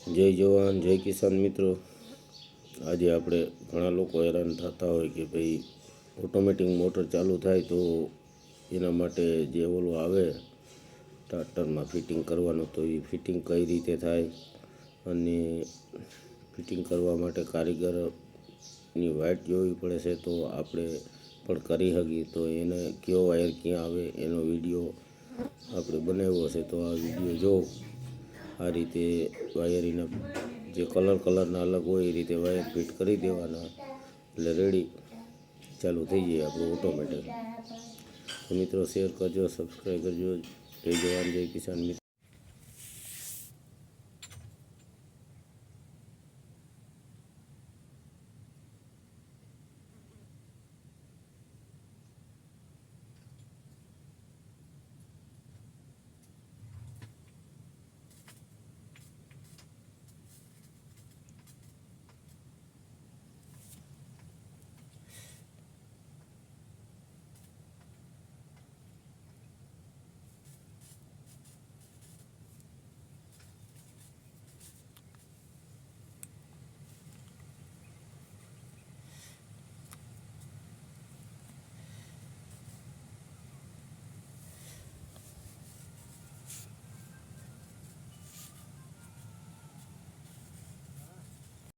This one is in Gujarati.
જય જવાન, જય કિસાન મિત્રો. આજે આપણે ઘણા લોકો હેરાન થતા હોય કે ભાઈ ઓટોમેટિક મોટર ચાલુ થાય તો એના માટે જે ઓલું આવે ટ્રાક્ટરમાં ફિટિંગ કરવાનું, તો એ ફિટિંગ કઈ રીતે થાય અને ફિટિંગ કરવા માટે કારીગરની વાઇટ જોવી પડે છે તો આપણે પણ કરી શકીએ. તો એને કયો વાયર ક્યાં આવે એનો વીડિયો આપણે બનાવ્યો છે તો આ વીડિયો જો આ રીતે વાયરીના જે કલર કલરના અલગ હોય એ રીતે વાયર ફિટ કરી દેવાના. એટલે રેડી. ચાલુ થઈ જાય આપણું ઓટોમેટિક મિત્રો, શેર કરજો સબસ્ક્રાઈબ કરજો. જય જવાન, જય કિસાન મિત્રો.